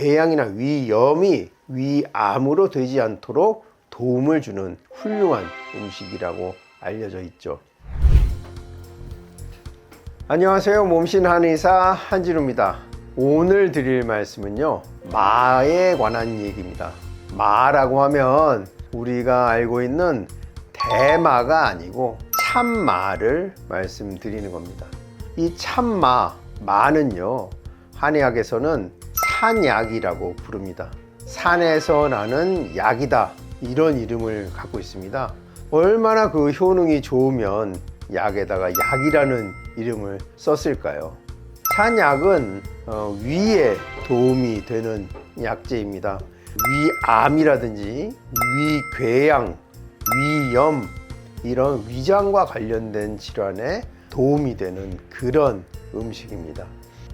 궤양이나 위염이 위암으로 되지 않도록 도움을 주는 훌륭한 음식이라고 알려져 있죠. 안녕하세요. 몸신 한의사 한진우입니다. 오늘 드릴 말씀은요. 마에 관한 얘기입니다. 마라고 하면 우리가 알고 있는 대마가 아니고 참마를 말씀드리는 겁니다. 이 참마, 마는요. 한의학에서는 산약이라고 부릅니다. 산에서 나는 약이다. 이런 이름을 갖고 있습니다. 얼마나 그 효능이 좋으면 약에다가 약이라는 이름을 썼을까요? 산약은 어, 위에 도움이 되는 약재입니다. 위암이라든지 위궤양, 위염 이런 위장과 관련된 질환에 도움이 되는 그런 음식입니다.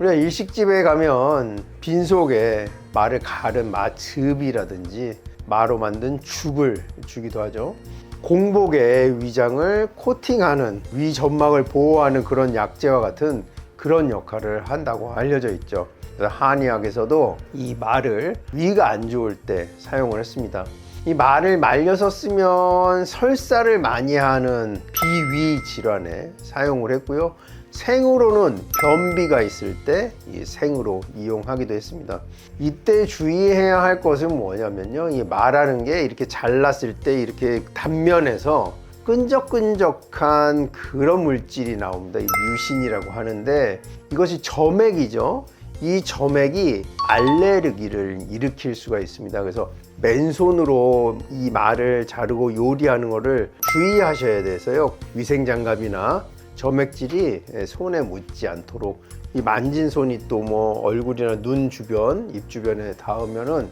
우리가 일식집에 가면 빈속에 말을 가른 마즙이라든지 마로 만든 죽을 주기도 하죠. 공복의 위장을 코팅하는 위 점막을 보호하는 그런 약재와 같은 그런 역할을 한다고 알려져 있죠. 한의학에서도 이 말을 위가 안 좋을 때 사용을 했습니다. 이 말을 말려서 쓰면 설사를 많이 하는 비위 질환에 사용을 했고요. 생으로는 변비가 있을 때 이 생으로 이용하기도 했습니다. 이때 주의해야 할 것은 뭐냐면요. 이 말하는 게 이렇게 잘랐을 때 이렇게 단면에서 끈적끈적한 그런 물질이 나옵니다. 이 뮤신이라고 하는데 이것이 점액이죠. 이 점액이 알레르기를 일으킬 수가 있습니다. 그래서 맨손으로 이 말을 자르고 요리하는 것을 주의하셔야 돼서요. 위생장갑이나 점액질이 손에 묻지 않도록 이 만진 손이 또 뭐 얼굴이나 눈 주변, 입 주변에 닿으면은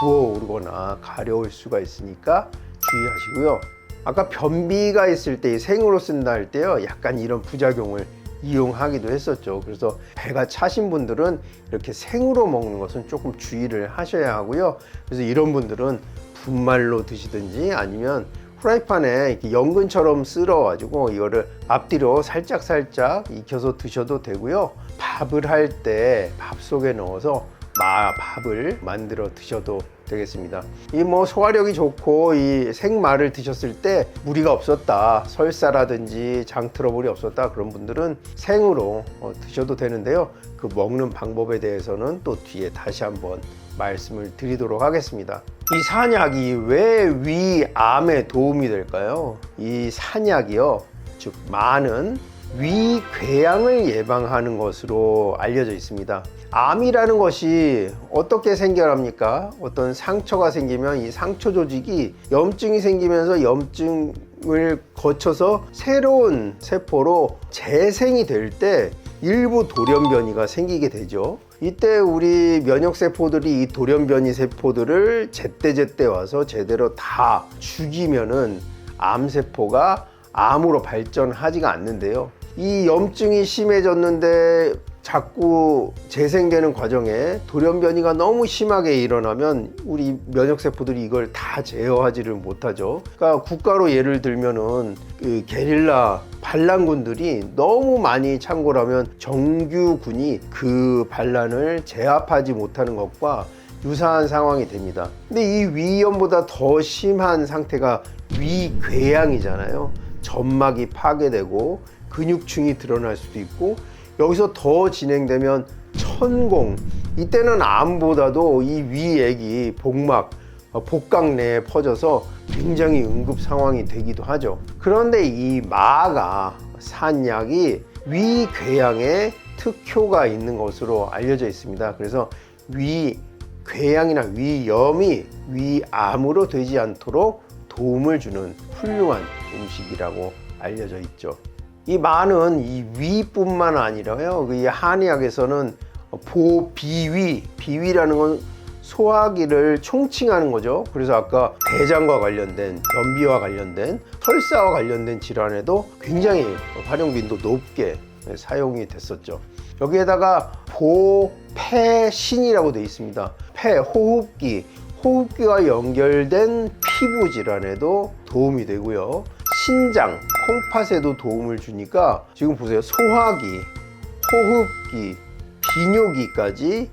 부어오르거나 가려울 수가 있으니까 주의하시고요. 아까 변비가 있을 때 생으로 쓴다 할 때요. 약간 이런 부작용을 이용하기도 했었죠. 그래서 배가 차신 분들은 이렇게 생으로 먹는 것은 조금 주의를 하셔야 하고요. 그래서 이런 분들은 분말로 드시든지 아니면 프라이팬에 이렇게 연근처럼 쓸어가지고 이거를 앞뒤로 살짝 살짝 익혀서 드셔도 되고요. 밥을 할 때 밥 속에 넣어서 마 밥을 만들어 드셔도 되겠습니다. 이 뭐 소화력이 좋고 이 생마를 드셨을 때 무리가 없었다, 설사라든지 장 트러블이 없었다 그런 분들은 생으로 어, 드셔도 되는데요. 그 먹는 방법에 대해서는 또 뒤에 다시 한번 말씀을 드리도록 하겠습니다. 이 산약이 왜 위암에 도움이 될까요? 이 산약이요, 즉 마는 위궤양을 예방하는 것으로 알려져 있습니다. 암이라는 것이 어떻게 생겨납니까? 어떤 상처가 생기면 이 상처 조직이 염증이 생기면서 염증을 거쳐서 새로운 세포로 재생이 될 때 일부 돌연변이가 생기게 되죠. 이때 우리 면역 세포들이 이 돌연변이 세포들을 제때제때 와서 제대로 다 죽이면은 암 세포가 암으로 발전하지가 않는데요. 이 염증이 심해졌는데 자꾸 재생되는 과정에 돌연변이가 너무 심하게 일어나면 우리 면역 세포들이 이걸 다 제어하지를 못하죠. 그러니까 국가로 예를 들면은 그 게릴라 반란군들이 너무 많이 창궐하면 정규군이 그 반란을 제압하지 못하는 것과 유사한 상황이 됩니다. 근데 이 위염보다 더 심한 상태가 위궤양이잖아요. 점막이 파괴되고 근육층이 드러날 수도 있고 여기서 더 진행되면 천공. 이때는 암보다도 이 위액이 복막 어, 복각 내에 퍼져서 굉장히 응급 상황이 되기도 하죠. 그런데 이 마가 산약이 위궤양에 특효가 있는 것으로 알려져 있습니다. 그래서 위궤양이나 위염이 위암으로 되지 않도록 도움을 주는 훌륭한 음식이라고 알려져 있죠 이 마는 이 위뿐만 아니라요. 이 한의학에서는 보 비위, 비위라는 건 소화기를 총칭하는 거죠. 그래서 아까 대장과 관련된 변비와 관련된 설사와 관련된 질환에도 굉장히 활용 빈도 높게 사용이 됐었죠. 여기에다가 보폐신이라고 되어 있습니다. 폐, 호흡기, 호흡기와 연결된 피부 질환에도 도움이 되고요. 신장, 콩팥에도 도움을 주니까 지금 보세요. 소화기, 호흡기, 비뇨기까지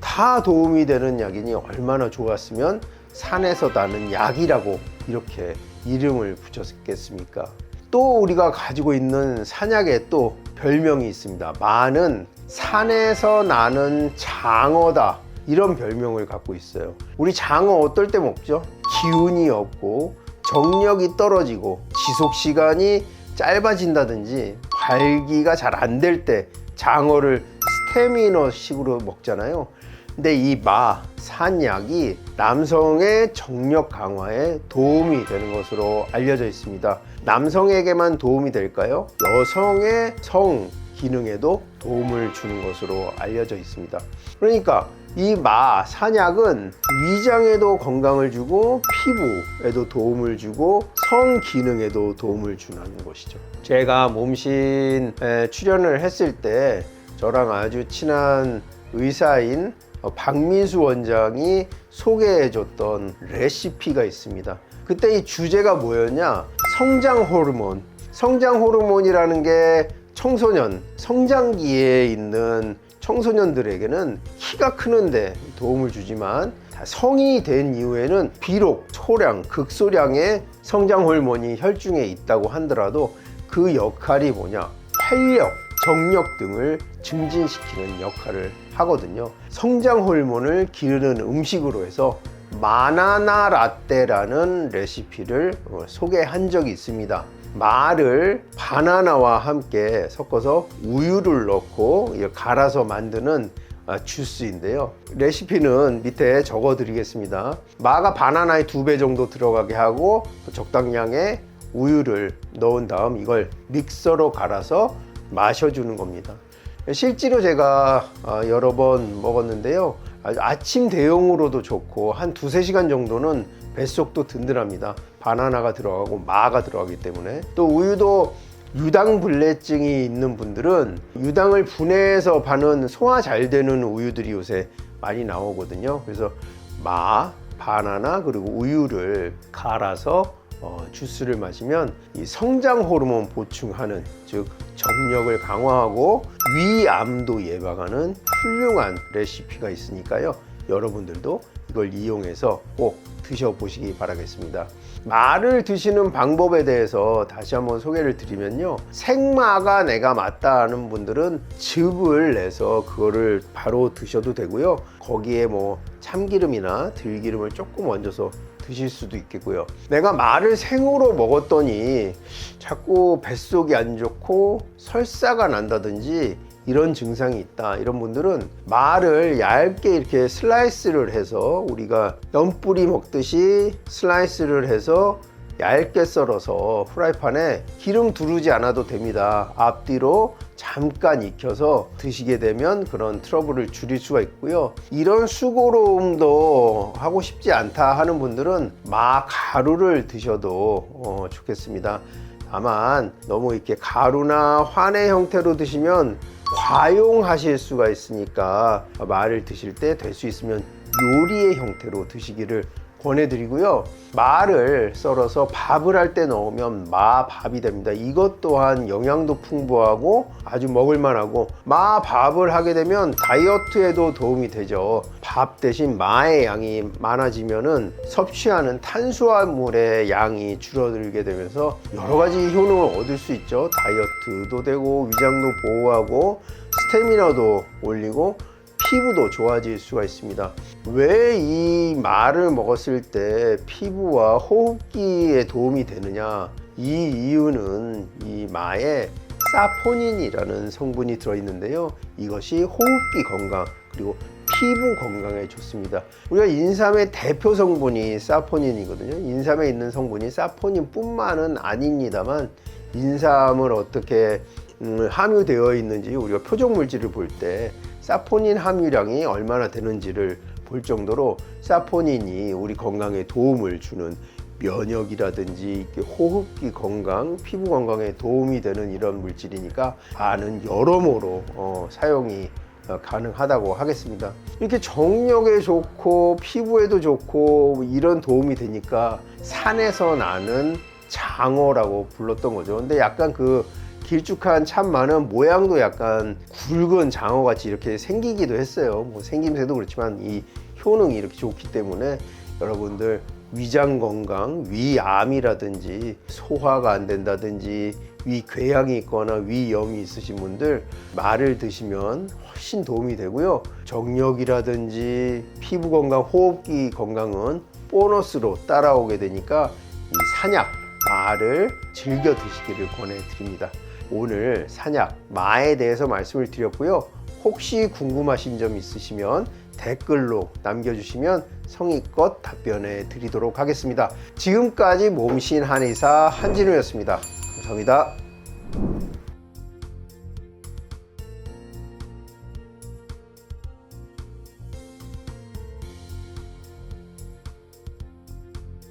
다 도움이 되는 약이니 얼마나 좋았으면 산에서 나는 약이라고 이렇게 이름을 붙였겠습니까? 또 우리가 가지고 있는 산약에 또 별명이 있습니다. 마는 산에서 나는 장어다. 이런 별명을 갖고 있어요. 우리 장어 어떨 때 먹죠? 기운이 없고 정력이 떨어지고 지속 시간이 짧아진다든지 발기가 잘 안 될 때 장어를 스테미너식으로 먹잖아요. 근데 이 마, 산약이 남성의 정력 강화에 도움이 되는 것으로 알려져 있습니다. 남성에게만 도움이 될까요? 여성의 성 기능에도 도움을 주는 것으로 알려져 있습니다. 그러니까 이 마, 산약은 위장에도 건강을 주고 피부에도 도움을 주고 성 기능에도 도움을 주는 것이죠. 제가 몸신에 출연을 했을 때 저랑 아주 친한 의사인 어, 박민수 원장이 소개해 줬던 레시피가 있습니다. 그때 이 주제가 뭐였냐? 성장 호르몬. 성장 호르몬이라는 게 청소년, 성장기에 있는 청소년들에게는 키가 크는데 도움을 주지만 다 성인이 된 이후에는 비록 소량, 극소량의 성장 호르몬이 혈중에 있다고 하더라도 그 역할이 뭐냐? 활력, 정력 등을 증진시키는 역할을 하거든요. 성장 호르몬을 기르는 음식으로 해서 마나나 라떼라는 레시피를 어, 소개한 적이 있습니다. 말을 바나나와 함께 섞어서 우유를 넣고 갈아서 만드는 아, 주스인데요. 레시피는 밑에 적어 드리겠습니다. 마가 바나나의 두 배 정도 들어가게 하고 적당량의 우유를 넣은 다음 이걸 믹서로 갈아서 마셔주는 겁니다. 실제로 제가 아, 여러 번 먹었는데요. 아침 대용으로도 좋고 한 두세 시간 정도는 뱃속도 든든합니다. 바나나가 들어가고 마가 들어가기 때문에 또 우유도 유당 불내증이 있는 분들은 유당을 분해해서 파는 소화 잘 되는 우유들이 요새 많이 나오거든요. 그래서 마, 바나나 그리고 우유를 갈아서 어, 주스를 마시면 이 성장 호르몬 보충하는 즉 정력을 강화하고 위암도 예방하는 훌륭한 레시피가 있으니까요. 여러분들도 이걸 이용해서 꼭 드셔보시기 바라겠습니다. 마를 드시는 방법에 대해서 다시 한번 소개를 드리면요. 생마가 내가 맞다 하는 분들은 즙을 내서 그거를 바로 드셔도 되고요. 거기에 뭐 참기름이나 들기름을 조금 얹어서 드실 수도 있겠고요. 내가 말을 생으로 먹었더니 자꾸 뱃속이 안 좋고 설사가 난다든지 이런 증상이 있다. 이런 분들은 말을 얇게 이렇게 슬라이스를 해서 우리가 연뿌리 먹듯이 슬라이스를 해서 얇게 썰어서 프라이팬에 기름 두르지 않아도 됩니다. 앞뒤로 잠깐 익혀서 드시게 되면 그런 트러블을 줄일 수가 있고요. 이런 수고로움도 하고 싶지 않다 하는 분들은 마 가루를 드셔도 어, 좋겠습니다. 다만 너무 이렇게 가루나 환의 형태로 드시면 과용하실 수가 있으니까 말을 드실 때 될 수 있으면 요리의 형태로 드시기를 권해드리고요. 마를 썰어서 밥을 할 때 넣으면 마밥이 됩니다. 이것 또한 영양도 풍부하고 아주 먹을만하고 마밥을 하게 되면 다이어트에도 도움이 되죠. 밥 대신 마의 양이 많아지면은 섭취하는 탄수화물의 양이 줄어들게 되면서 여러 가지 효능을 얻을 수 있죠. 다이어트도 되고 위장도 보호하고 스태미너도 올리고 피부도 좋아질 수가 있습니다. 왜 이 말을 먹었을 때 피부와 호흡기에 도움이 되느냐? 이 이유는 이 마에 사포닌이라는 성분이 들어있는데요. 이것이 호흡기 건강 그리고 피부 건강에 좋습니다. 우리가 인삼의 대표 성분이 사포닌이거든요. 인삼에 있는 성분이 사포닌뿐만은 아닙니다만 인삼을 어떻게 음, 함유되어 있는지 우리가 표적 물질을 볼 때 사포닌 함유량이 얼마나 되는지를 볼 정도로 사포닌이 우리 건강에 도움을 주는 면역이라든지 호흡기 건강, 피부 건강에 도움이 되는 이런 물질이니까 많은 여러모로 어, 사용이 어, 가능하다고 하겠습니다. 이렇게 정력에 좋고 피부에도 좋고 이런 도움이 되니까 산에서 나는 장어라고 불렀던 거죠. 근데 약간 그 길쭉한 참마는 모양도 약간 굵은 장어같이 이렇게 생기기도 했어요. 뭐 생김새도 그렇지만 이 효능이 이렇게 좋기 때문에 여러분들 위장 건강, 위암이라든지 소화가 안 된다든지 위궤양이 있거나 위염이 있으신 분들 말을 드시면 훨씬 도움이 되고요. 정력이라든지 피부 건강, 호흡기 건강은 보너스로 따라오게 되니까 이 산약 마를 즐겨 드시기를 권해 드립니다. 오늘 산약 마에 대해서 말씀을 드렸고요. 혹시 궁금하신 점 있으시면 댓글로 남겨주시면 성의껏 답변해 드리도록 하겠습니다. 지금까지 몸신 한의사 한진우였습니다. 감사합니다.